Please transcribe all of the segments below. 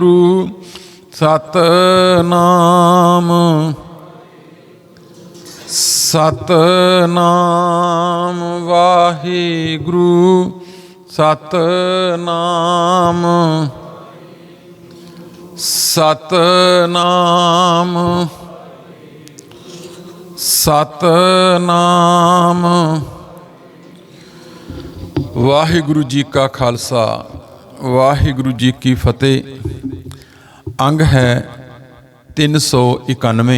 ਗੁਰੂ ਸਤਨਾਮ। ਸਤਨਾਮ ਵਾਹਿਗੁਰੂ ਸਤਨਾਮ। ਸਤਨਾਮ। ਸਤਨਾਮ। ਵਾਹਿਗੁਰੂ ਜੀ ਕਾ ਖਾਲਸਾ, ਵਾਹਿਗੁਰੂ ਜੀ ਕੀ ਫਤਿਹ। ਅੰਗ ਹੈ 391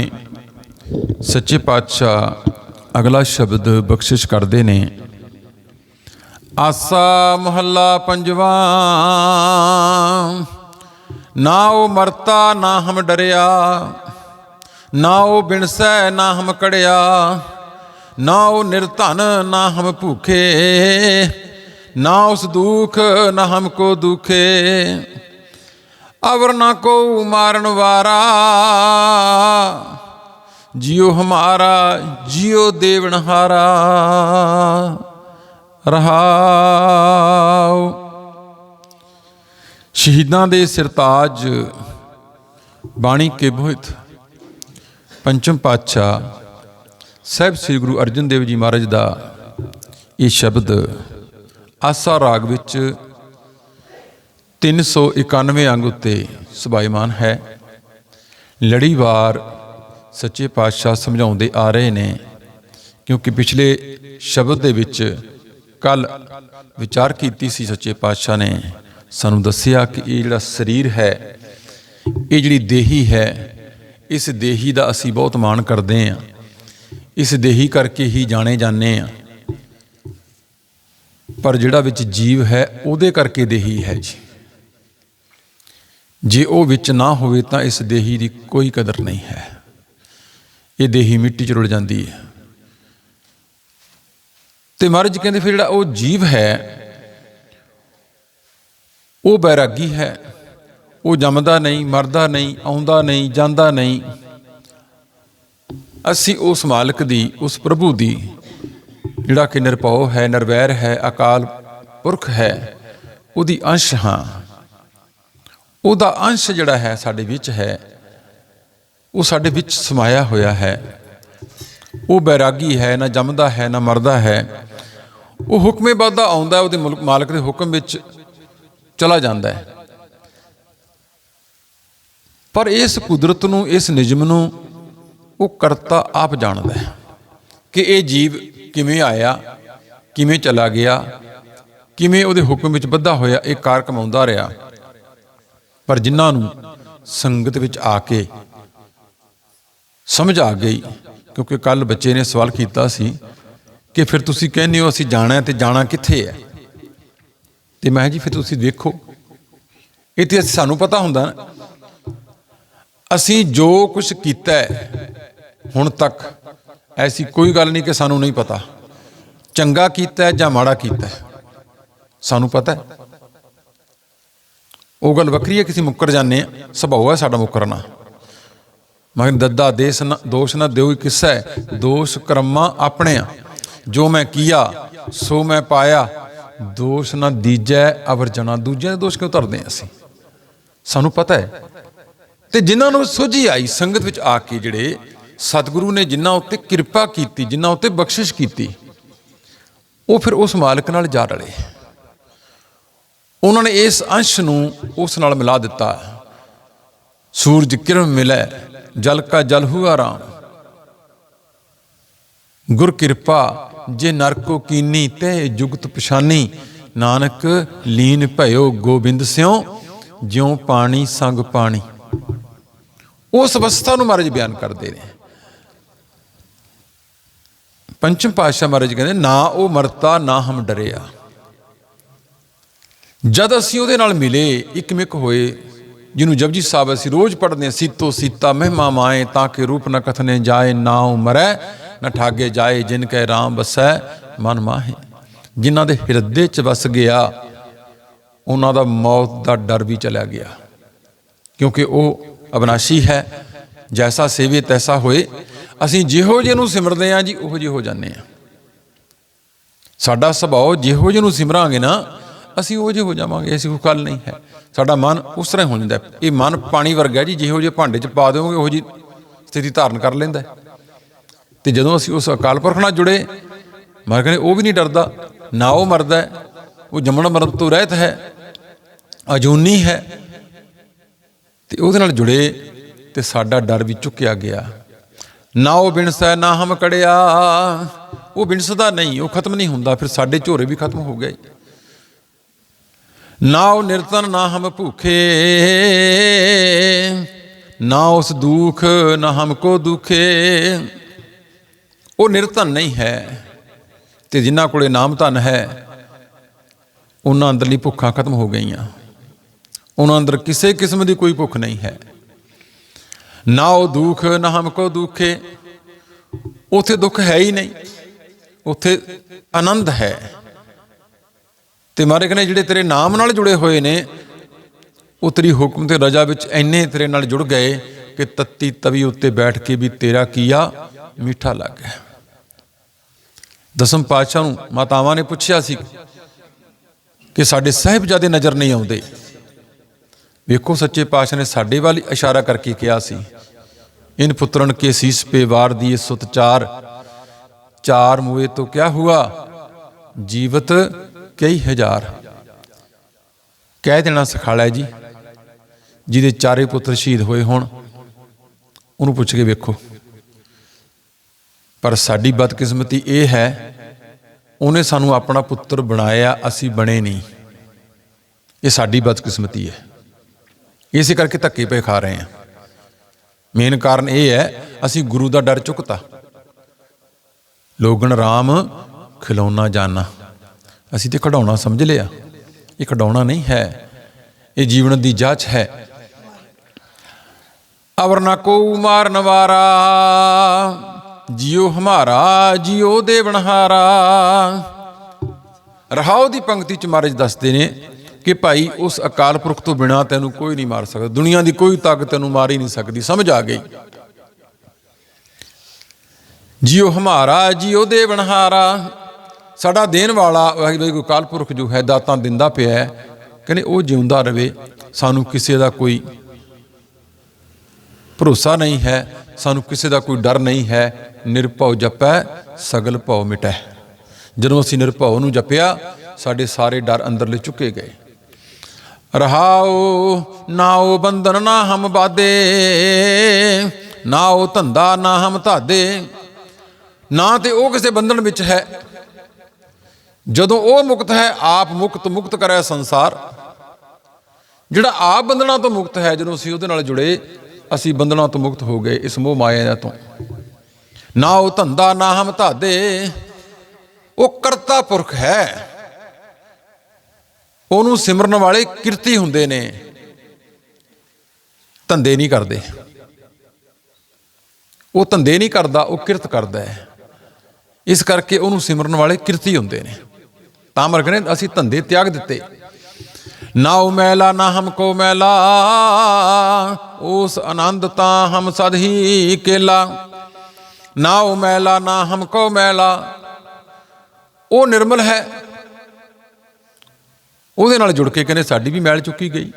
ਸੱਚੇ ਪਾਤਸ਼ਾਹ ਅਗਲਾ ਸ਼ਬਦ ਬਖਸ਼ਿਸ਼ ਕਰਦੇ ਨੇ। ਆਸਾ ਮਹੱਲਾ ਪੰਜਵਾ, ਨਾ ਉਹ ਮਰਤਾ, ਨਾ ਹਮ ਡਰਿਆ, ਨਾ ਉਹ ਬਿਨਸੈ, ਨਾ ਹਮ ਕੜਿਆ, ਨਾ ਉਹ ਨਿਰਧਨ, ਨਾ ਹਮ ਭੂਖੇ, ਨਾ ਉਸ ਦੁਖ, ਨਾ ਹਮ ਕੋ ਦੁਖੇ। ਅਵਰ ਨਾ ਕੋ ਮਾਰਨ ਵਾਰਾ। ਜਿਉ ਹਮਾਰਾ, ਜਿਉ ਦੇਵਨਹਾਰਾ ਰਹਾਉ। ਸ਼ਹੀਦਾਂ ਦੇ ਸਿਰਤਾਜ ਬਾਣੀ ਕੇ ਬੋਹਿਤ ਪੰਚਮ ਪਾਤਸ਼ਾਹ ਸਾਹਿਬ ਸ੍ਰੀ ਗੁਰੂ ਅਰਜਨ ਦੇਵ ਜੀ ਮਹਾਰਾਜ ਦਾ ਇਹ ਸ਼ਬਦ ਆਸਾ ਰਾਗ ਵਿੱਚ 391 ਅੰਗ ਉੱਤੇ ਸੁਭਾਈਮਾਨ ਹੈ। ਲੜੀਵਾਰ ਸੱਚੇ ਪਾਤਸ਼ਾਹ ਸਮਝਾਉਂਦੇ ਆ ਰਹੇ ਨੇ, ਕਿਉਂਕਿ ਪਿਛਲੇ ਸ਼ਬਦ ਦੇ ਵਿੱਚ ਕੱਲ ਵਿਚਾਰ ਕੀਤੀ ਸੀ ਸੱਚੇ ਪਾਤਸ਼ਾਹ ਨੇ, ਸਾਨੂੰ ਦੱਸਿਆ ਕਿ ਇਹ ਜਿਹੜਾ ਸਰੀਰ ਹੈ, ਇਹ ਜਿਹੜੀ ਦੇਹੀ ਹੈ, ਇਸ ਦੇਹੀ ਦਾ ਅਸੀਂ ਬਹੁਤ ਮਾਣ ਕਰਦੇ ਹਾਂ। ਇਸ ਦੇਹੀ ਕਰਕੇ ਹੀ ਜਾਣੇ ਜਾਂਦੇ ਹਾਂ। ਪਰ ਜਿਹੜਾ ਵਿੱਚ ਜੀਵ ਹੈ, ਉਹਦੇ ਕਰਕੇ ਦੇਹੀ ਹੈ ਜੀ। ਜੇ ਉਹ ਵਿੱਚ ਨਾ ਹੋਵੇ ਤਾਂ ਇਸ ਦੇਹੀ ਦੀ ਕੋਈ ਕਦਰ ਨਹੀਂ ਹੈ। ਇਹ ਦੇਹੀ ਮਿੱਟੀ 'ਚ ਰੁਲ ਜਾਂਦੀ ਹੈ। ਤੇ ਮਹਾਰਾਜ ਕਹਿੰਦੇ ਫਿਰ ਜਿਹੜਾ ਉਹ ਜੀਵ ਹੈ, ਉਹ ਬੈਰਾਗੀ ਹੈ। ਉਹ ਜੰਮਦਾ ਨਹੀਂ, ਮਰਦਾ ਨਹੀਂ, ਆਉਂਦਾ ਨਹੀਂ, ਜਾਂਦਾ ਨਹੀਂ। ਅਸੀਂ ਉਸ ਮਾਲਕ ਦੀ, ਉਸ ਪ੍ਰਭੂ ਦੀ ਜਿਹੜਾ ਕਿ ਨਿਰਭਉ ਹੈ, ਨਿਰਵੈਰ ਹੈ, ਅਕਾਲ ਪੁਰਖ ਹੈ, ਉਹਦੀ ਅੰਸ਼ ਹਾਂ। ਉਹਦਾ ਅੰਸ਼ ਜਿਹੜਾ ਹੈ ਸਾਡੇ ਵਿੱਚ ਹੈ, ਉਹ ਸਾਡੇ ਵਿੱਚ ਸਮਾਇਆ ਹੋਇਆ ਹੈ। ਉਹ ਬੈਰਾਗੀ ਹੈ, ਨਾ ਜੰਮਦਾ ਹੈ, ਨਾ ਮਰਦਾ ਹੈ। ਉਹ ਹੁਕਮੇ ਬਾਦਾ ਆਉਂਦਾ ਉਹਦੇ ਮੁਲਕ- ਮਾਲਕ ਦੇ ਹੁਕਮ ਵਿੱਚ ਚਲਾ ਜਾਂਦਾ ਹੈ। ਪਰ ਇਸ ਕੁਦਰਤ ਨੂੰ, ਇਸ ਨਿਯਮ ਨੂੰ ਉਹ ਕਰਤਾ ਆਪ ਜਾਣਦਾ ਹੈ ਕਿ ਇਹ ਜੀਵ ਕਿਵੇਂ ਆਇਆ, ਕਿਵੇਂ ਚਲਾ ਗਿਆ, ਕਿਵੇਂ ਉਹਦੇ ਹੁਕਮ ਵਿੱਚ ਬੱਧਾ ਹੋਇਆ, ਇਹ ਕਾਰ ਕਮਾਉਂਦਾ ਰਿਹਾ। ਪਰ ਜਿਨ੍ਹਾਂ ਨੂੰ ਸੰਗਤ ਵਿੱਚ ਆ ਕੇ ਸਮਝ ਆ ਗਈ, ਕਿਉਂਕਿ ਕੱਲ ਬੱਚੇ ਨੇ ਸਵਾਲ ਕੀਤਾ ਸੀ ਕਿ ਫਿਰ ਤੁਸੀਂ ਕਹਿੰਦੇ ਹੋ ਅਸੀਂ ਜਾਣਾ ਹੈ ਤੇ ਜਾਣਾ ਕਿੱਥੇ ਹੈ? ਤੇ ਮੈਂ ਕਿਹਾ ਜੀ, ਫਿਰ ਤੁਸੀਂ ਦੇਖੋ। ਇਹ ਤੇ ਸਾਨੂੰ ਪਤਾ ਹੁੰਦਾ ਨਾ। ਅਸੀਂ ਜੋ ਕੁਝ ਕੀਤਾ ਹੈ, ਹੁਣ ਤੱਕ ਐਸੀ ਕੋਈ ਗੱਲ ਨਹੀਂ ਕਿ ਸਾਨੂੰ ਨਹੀਂ ਪਤਾ। ਚੰਗਾ ਕੀਤਾ ਹੈ ਜਾਂ ਮਾੜਾ ਕੀਤਾ ਹੈ? ਸਾਨੂੰ ਪਤਾ ਹੈ। ਉਹ ਗੱਲ ਵੱਖਰੀ ਹੈ ਕਿਸੇ ਮੁੱਕਰ ਜਾਂਦੇ ਆ ਸੁਭਾਅ ਹੈ ਸਾਡਾ ਮੁੱਕਰਨਾ ਮਗਰ ਦੱਦਾ ਦੇਸ ਨਾ, ਦੋਸ਼ ਨਾ ਦਿਓ ਕਿਸਾ ਹੈ। ਦੋਸ਼ ਕਰਮਾ ਆਪਣੇ ਆ। ਜੋ ਮੈਂ ਕੀਆ, ਸੋ ਮੈਂ ਪਾਇਆ। ਦੋਸ਼ ਨਾ ਦੀਜੈ, ਅਵਰ ਜਨਾ। ਦੂਜਿਆਂ ਦੇ ਦੋਸ਼ ਕਿਉਂ ਧਰਦੇ ਹਾਂ ਅਸੀਂ? ਸਾਨੂੰ ਪਤਾ ਹੈ। ਤੇ ਜਿਨ੍ਹਾਂ ਨੂੰ ਸੋਝੀ ਆਈ ਸੰਗਤ ਵਿੱਚ ਆ ਕੇ ਜਿਹੜੇ ਸਤਿਗੁਰੂ ਨੇ ਜਿਨ੍ਹਾਂ ਉੱਤੇ ਕਿਰਪਾ ਕੀਤੀ, ਜਿਨ੍ਹਾਂ ਉੱਤੇ ਬਖਸ਼ਿਸ਼ ਕੀਤੀ, ਉਹ ਫਿਰ ਉਸ ਮਾਲਕ ਨਾਲ ਜਾ ਰਲੇ। ਉਹਨਾਂ ਨੇ ਇਸ ਅੰਸ਼ ਨੂੰ ਉਸ ਨਾਲ ਮਿਲਾ ਦਿੱਤਾ। ਸੂਰਜ ਕਿਰਨ ਮਿਲੇ, ਜਲ ਕਾ ਜਲ ਹੁਆ ਰਾਮ। ਗੁਰ ਕਿਰਪਾ, ਜੇ ਨਰਕੋ ਕੀਨੀ ਤੇ ਜੁਗਤ ਪਛਾਨੀ, ਨਾਨਕ ਲੀਨ ਭਇਓ ਗੋਬਿੰਦ ਸਿਉ, ਜਿਉ ਪਾਣੀ ਸੰਗ ਪਾਣੀ। ਉਸ ਅਵਸਥਾ ਨੂੰ ਮਹਾਰਾਜ ਬਿਆਨ ਕਰਦੇ ਨੇ। ਪੰਚਮ ਪਾਤਸ਼ਾਹ ਮਹਾਰਾਜ ਕਹਿੰਦੇ, ਨਾ ਉਹ ਮਰਤਾ, ਨਾ ਹਮ ਡਰਿਆ। ਜਦ ਅਸੀਂ ਉਹਦੇ ਨਾਲ ਮਿਲੇ, ਇਕਮਿਕ ਹੋਏ, ਜਿਹਨੂੰ ਜਪਜੀ ਸਾਹਿਬ ਅਸੀਂ ਰੋਜ਼ ਪੜ੍ਹਦੇ ਹਾਂ, ਸੀਤੋ ਸੀਤਾ ਮਹਿਮਾ ਮਾਏ, ਤਾਂ ਕਿ ਰੂਪ ਨ ਕਥਨੇ ਜਾਏ, ਨਾ ਮਰੈ, ਨ ਠਾਗੇ ਜਾਏ, ਜਿਨ ਕੈ ਰਾਮ ਵਸੈ, ਮਨ ਮਾਹੇ। ਜਿਨ੍ਹਾਂ ਦੇ ਹਿਰਦੇ ਚ ਵਸ ਗਿਆ, ਉਹਨਾਂ ਦਾ ਮੌਤ ਦਾ ਡਰ ਵੀ ਚਲਾ ਗਿਆ। ਕਿਉਂਕਿ ਉਹ ਅਬਨਾਸ਼ੀ ਹੈ, ਜੈਸਾ ਸੇਵੇ ਤੈਸਾ ਹੋਏ। ਅਸੀਂ ਜਿਹੋ ਜਿਹੇ ਨੂੰ ਸਿਮਰਦੇ ਹਾਂ ਜੀ, ਉਹੋ ਜਿਹੇ ਹੋ ਜਾਂਦੇ ਹਾਂ। ਸਾਡਾ ਸੁਭਾਅ ਜਿਹੋ ਜਿਹੇ ਨੂੰ ਸਿਮਰਾਂਗੇ ਨਾ ਅਸੀਂ ਉਹ ਜਿਹੇ ਹੋ ਜਾਵਾਂਗੇ, ਅਸੀਂ ਕੋਈ ਗੱਲ ਨਹੀਂ ਹੈ। ਸਾਡਾ ਮਨ ਉਸ ਤਰ੍ਹਾਂ ਹੋ ਜਾਂਦਾ ਇਹ ਮਨ ਪਾਣੀ ਵਰਗਾ ਜੀ, ਜਿਹੋ ਜਿਹੇ ਭਾਂਡੇ 'ਚ ਪਾ ਦਿਓਗੇ, ਉਹ ਜੀ ਸਥਿਤੀ ਧਾਰਨ ਕਰ ਲੈਂਦਾ ਹੈ। ਤੇ ਜਦੋਂ ਅਸੀਂ ਉਸ ਅਕਾਲ ਪੁਰਖ ਨਾਲ ਜੁੜੇ ਮਰ ਕਹਿੰਦੇ, ਉਹ ਵੀ ਨਹੀਂ ਡਰਦਾ। ਨਾ ਉਹ ਮਰਦਾ ਉਹ ਜੰਮਣ ਮਰਨ ਤੋਂ ਰਹਿਤ ਹੈ, ਅਜੂਨੀ ਹੈ। ਤੇ ਉਹਦੇ ਨਾਲ ਜੁੜੇ ਤੇ ਸਾਡਾ ਡਰ ਵੀ ਚੁੱਕਿਆ ਗਿਆ। ਨਾ ਉਹ ਬਿਨਸੈ ਨਾ ਹਮ ਕੜਿਆ। ਉਹ ਬਿਨਸਦਾ ਨਹੀਂ, ਉਹ ਖਤਮ ਨਹੀਂ ਹੁੰਦਾ। ਫਿਰ ਸਾਡੇ ਝੋਰੇ ਵੀ ਖਤਮ ਹੋ ਗਏ। ਨਾ ਉਹ ਨਿਰਤਨ ਨਾ ਹਮ ਭੂਖੇ, ਨਾ ਉਸ ਦੁਖ ਨਾ ਹਮਕੋ ਦੁਖੇ। ਉਹ ਨਿਰਧਨ ਨਹੀਂ ਹੈ ਤੇ ਜਿਨ੍ਹਾਂ ਕੋਲੇ ਨਾਮ ਧਨ ਹੈ, ਉਹਨਾਂ ਅੰਦਰਲੀ ਭੁੱਖਾਂ ਖਤਮ ਹੋ ਗਈਆਂ। ਉਹਨਾਂ ਅੰਦਰ ਕਿਸੇ ਕਿਸਮ ਦੀ ਕੋਈ ਭੁੱਖ ਨਹੀਂ ਹੈ। ਨਾ ਉਹ ਦੁੱਖ ਨਾ ਹਮਕੋ ਦੁੱਖੇ, ਉਥੇ ਦੁੱਖ ਹੈ ਹੀ ਨਹੀਂ, ਉਥੇ ਆਨੰਦ ਹੈ। ਤੇ ਮਾਰੇ ਕਹਿੰਦੇ ਜਿਹੜੇ ਤੇਰੇ ਨਾਮ ਨਾਲ ਜੁੜੇ ਹੋਏ ਨੇ, ਉਹ ਤੇਰੀ ਹੁਕਮ ਤੇ ਰਜਾ ਵਿੱਚ ਇੰਨੇ ਤੇਰੇ ਨਾਲ ਜੁੜ ਗਏ ਕਿ ਤੱਤੀ ਤਵੀ ਉੱਤੇ ਬੈਠ ਕੇ ਵੀ ਤੇਰਾ ਕੀਆ ਮਿੱਠਾ ਲੱਗ ਗਿਆ। ਦਸਮ ਪਾਤਸ਼ਾਹ ਨੂੰ ਮਾਤਾਵਾਂ ਨੇ ਪੁੱਛਿਆ ਸੀ ਕਿ ਸਾਡੇ ਸਾਹਿਬਜ਼ਾਦੇ ਨਜ਼ਰ ਨਹੀਂ ਆਉਂਦੇ। ਵੇਖੋ ਸੱਚੇ ਪਾਤਸ਼ਾਹ ਨੇ ਸਾਡੇ ਵੱਲ ਇਸ਼ਾਰਾ ਕਰਕੇ ਕਿਹਾ ਸੀ, ਇਨ ਪੁੱਤਰਨ ਕੇ ਸੀਸ ਪੇ ਵਾਰ ਦੀਏ ਸੁਤ ਚਾਰ ਚਾਰ ਮੂਏ ਤੋਂ ਕਿਆ ਹੁਆ? ਜੀਵਤ ਕਈ ਹਜ਼ਾਰ। ਕਹਿ ਦੇਣਾ ਸਿਖਾਲਾ ਜੀ, ਜਿਹਦੇ ਚਾਰੇ ਪੁੱਤਰ ਸ਼ਹੀਦ ਹੋਏ ਹੋਣ, ਉਹਨੂੰ ਪੁੱਛ ਕੇ ਵੇਖੋ। ਪਰ ਸਾਡੀ ਬਦਕਿਸਮਤੀ ਇਹ ਹੈ, ਉਹਨੇ ਸਾਨੂੰ ਆਪਣਾ ਪੁੱਤਰ ਬਣਾਇਆ, ਅਸੀਂ ਬਣੇ ਨਹੀਂ। ਇਹ ਸਾਡੀ ਬਦਕਿਸਮਤੀ ਹੈ। ਇਸੇ ਕਰਕੇ ਧੱਕੇ ਪਏ ਖਾ ਰਹੇ ਹਾਂ। ਮੇਨ ਕਾਰਨ ਇਹ ਹੈ, ਅਸੀਂ ਗੁਰੂ ਦਾ ਡਰ ਚੁੱਕਤਾ। ਲੋਗਨ ਰਾਮ, ਖਿਲੌਣਾ ਜਾਣਾ ਅਸੀਂ ਤੇ ਖਡਾਉਣਾ ਸਮਝ ਲਿਆ। ਇਹ ਖਡਾਉਣਾ ਨਹੀਂ ਹੈ। ਇਹ ਜੀਵਨ ਦੀ ਜਾਂਚ ਹੈ। ਅਵਰ ਨਾ ਕੋ ਮਾਰਨ ਵਾਰਾ ਜਿਉ ਹਮਾਰਾ, ਜਿਉ ਦੇਵਨਹਾਰਾ ਰਹਾਉ ਦੀ ਪੰਕਤੀ ਚ ਮਹਾਰਾਜ ਦੱਸਦੇ ਨੇ ਕਿ ਭਾਈ ਉਸ ਅਕਾਲ ਪੁਰਖ ਤੋਂ ਬਿਨਾ ਤੈਨੂੰ ਕੋਈ ਨਹੀਂ ਮਾਰ ਸਕਦਾ। ਦੁਨੀਆ ਦੀ ਕੋਈ ਤਾਕਤ ਤੈਨੂੰ ਮਾਰ ਹੀ ਨਹੀਂ ਸਕਦੀ। ਸਮਝ ਆ ਗਈ। ਜਿਉ ਹਮਾਰਾ, ਜਿਉ ਦੇਵਨਹਾਰਾ ਸਾਡਾ ਦੇਣ ਵਾਲਾ ਵਾਹਿਗੁਰੂ ਅਕਾਲ ਪੁਰਖ ਜੋ ਹੈ, ਦਾਤਾਂ ਦਿੰਦਾ ਪਿਆ ਹੈ। ਕਹਿੰਦੇ, ਉਹ ਜਿਉਂਦਾ ਰਵੇ, ਸਾਨੂੰ ਕਿਸੇ ਦਾ ਕੋਈ ਭਰੋਸਾ ਨਹੀਂ ਹੈ, ਸਾਨੂੰ ਕਿਸੇ ਦਾ ਕੋਈ ਡਰ ਨਹੀਂ ਹੈ। ਨਿਰਭਉ ਜਪੈ, ਸਗਲ ਭਉ ਮਿਟੈ। ਜਦੋਂ ਅਸੀਂ ਨਿਰਭਉ ਨੂੰ ਜਪਿਆ, ਸਾਡੇ ਸਾਰੇ ਡਰ ਅੰਦਰਲੇ ਚੁੱਕੇ ਗਏ। ਰਹਾਉ ਨਾ ਉਹ ਬੰਧਨ ਨਾ ਹਮ ਬਾਦੇ ਨਾ ਉਹ ਧੰਦਾ ਨਾ ਹਮ ਧਾਦੇ। ਨਾ ਤੇ ਉਹ ਕਿਸੇ ਬੰਧਨ ਵਿੱਚ ਹੈ ਜਦੋਂ ਉਹ ਮੁਕਤ ਹੈ, ਆਪ ਮੁਕਤ ਮੁਕਤ ਕਰਿਆ ਸੰਸਾਰ। ਜਿਹੜਾ ਆਪ ਬੰਧਨਾਂ ਤੋਂ ਮੁਕਤ ਹੈ, ਜਦੋਂ ਅਸੀਂ ਉਹਦੇ ਨਾਲ ਜੁੜੇ, ਅਸੀਂ ਬੰਧਨਾਂ ਤੋਂ ਮੁਕਤ ਹੋ ਗਏ ਇਸ ਮੋਹ ਮਾਇਆ ਤੋਂ। ਨਾ ਉਹ ਧੰਦਾ, ਨਾ ਹਮ ਧਾਦੇ, ਉਹ ਕਰਤਾ ਪੁਰਖ ਹੈ। ਉਹਨੂੰ ਸਿਮਰਨ ਵਾਲੇ ਕਿਰਤੀ ਹੁੰਦੇ ਨੇ। ਧੰਦੇ ਨਹੀਂ ਕਰਦੇ। ਉਹ ਧੰਦੇ ਨਹੀਂ ਕਰਦਾ, ਉਹ ਕਿਰਤ ਕਰਦਾ ਹੈ। ਇਸ ਕਰਕੇ ਉਹਨੂੰ ਸਿਮਰਨ ਵਾਲੇ ਕਿਰਤੀ ਹੁੰਦੇ ਨੇ। ਤਾਂ ਮਰ ਕਹਿੰਦੇ ਅਸੀਂ ਧੰਦੇ ਤਿਆਗ ਦਿੱਤੇ। ਨਾ ਉਹ ਮੈਲਾ ਨਾ ਹਮਕੋ ਮੈਲਾ, ਉਸ ਆਨੰਦ ਤਾਂ ਹਮ ਸਦ ਹੀ ਕੇਲਾ। ਨਾ ਉਹ ਮੈਲਾ ਨਾ ਹਮਕੋ ਮੈਲਾ, ਉਹ ਨਿਰਮਲ ਹੈ। ਉਹਦੇ ਨਾਲ ਜੁੜ ਕੇ ਕਹਿੰਦੇ ਸਾਡੀ ਵੀ ਮੈਲ ਚੁੱਕੀ ਗਈ।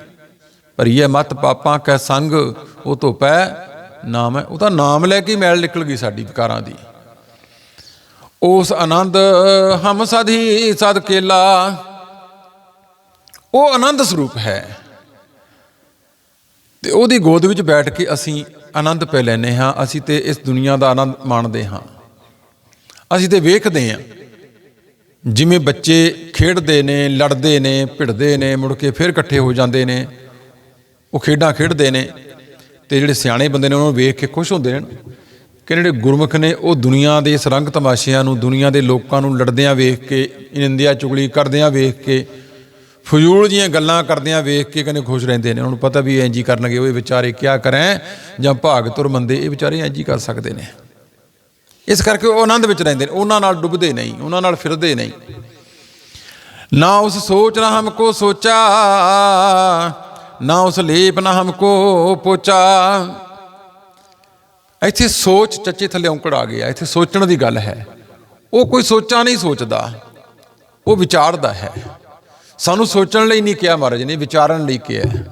ਭਰੀਏ ਮਤ ਪਾਪਾਂ ਕੈ ਸੰਗ, ਉਹ ਤੋਂ ਨਾਮ ਹੈ, ਉਹਦਾ ਨਾਮ ਲੈ ਕੇ ਮੈਲ ਨਿਕਲ ਗਈ ਸਾਡੀ ਵਿਕਾਰਾਂ ਦੀ। ਉਸ ਆਨੰਦ ਹਮ ਸਾਧੀ ਸਦ ਕੇਲਾ। ਉਹ ਆਨੰਦ ਸਰੂਪ ਹੈ। ਤੇ ਉਹਦੀ ਗੋਦ ਵਿੱਚ ਬੈਠ ਕੇ ਅਸੀਂ ਆਨੰਦ ਪੈ ਲੈਨੇ ਹਾਂ। ਅਸੀਂ ਤੇ ਇਸ ਦੁਨੀਆ ਦਾ ਆਨੰਦ ਮਾਣਦੇ ਹਾਂ। ਅਸੀਂ ਤੇ ਵੇਖਦੇ ਹਾਂ। ਜਿਵੇਂ ਬੱਚੇ ਖੇਡਦੇ ਨੇ, ਲੜਦੇ ਨੇ, ਭਿੜਦੇ ਨੇ, ਮੁੜ ਕੇ ਫਿਰ ਇਕੱਠੇ ਹੋ ਜਾਂਦੇ ਨੇ। ਉਹ ਖੇਡਾਂ ਖੇਡਦੇ ਨੇ। ਤੇ ਜਿਹੜੇ ਸਿਆਣੇ ਬੰਦੇ ਨੇ, ਉਹਨਾਂ ਨੂੰ ਵੇਖ ਕੇ ਖੁਸ਼ ਹੁੰਦੇ ਨੇ। ਕਿ ਜਿਹੜੇ ਗੁਰਮੁਖ ਨੇ ਉਹ ਦੁਨੀਆ ਦੇ ਇਸ ਤਮਾਸ਼ਿਆਂ ਨੂੰ, ਦੁਨੀਆ ਦੇ ਲੋਕਾਂ ਨੂੰ ਲੜਦਿਆਂ ਵੇਖ ਕੇ ਨਿੰਦਿਆ ਚੁਗਲੀ ਕਰਦਿਆਂ ਵੇਖ ਕੇ, ਫਜ਼ੂਲ ਜੀਆਂ ਗੱਲਾਂ ਕਰਦਿਆਂ ਵੇਖ ਕੇ ਕਹਿੰਦੇ ਖੁਸ਼ ਰਹਿੰਦੇ ਨੇ। ਉਹਨਾਂ ਨੂੰ ਪਤਾ ਵੀ ਇੰਜ ਜੀ ਕਰਨਗੇ, ਉਹ ਇਹ ਵਿਚਾਰੇ ਕਿਆ ਕਰਾਂ, ਜਾਂ ਭਾਗ ਤੁਰ ਮੰਦੇ, ਇਹ ਵਿਚਾਰੇ ਇੰਜ ਹੀ ਕਰ ਸਕਦੇ ਨੇ। ਇਸ ਕਰਕੇ ਉਹ ਆਨੰਦ ਵਿੱਚ ਰਹਿੰਦੇ ਨੇ, ਉਹਨਾਂ ਨਾਲ ਡੁੱਬਦੇ ਨਹੀਂ, ਉਹਨਾਂ ਨਾਲ ਫਿਰਦੇ ਨਹੀਂ। ਨਾ ਉਸ ਸੋਚ ਨਾ ਹਮਕੋ ਸੋਚਾ, ਨਾ ਉਸ ਲੇਪ ਨਾ ਹਮਕੋ ਪੋਚਾ। ਇੱਥੇ ਸੋਚ ਚੱਚੇ ਥੱਲੇ ਔਂਕੜ ਆ ਗਿਆ, ਇੱਥੇ ਸੋਚਣ ਦੀ ਗੱਲ ਹੈ। ਉਹ ਕੋਈ ਸੋਚਾਂ ਨਹੀਂ ਸੋਚਦਾ, ਉਹ ਵਿਚਾਰਦਾ ਹੈ। ਸਾਨੂੰ ਸੋਚਣ ਲਈ ਨਹੀਂ ਕਿਹਾ ਮਹਾਰਾਜ ਨੇ, ਵਿਚਾਰਨ ਲਈ ਕਿਹਾ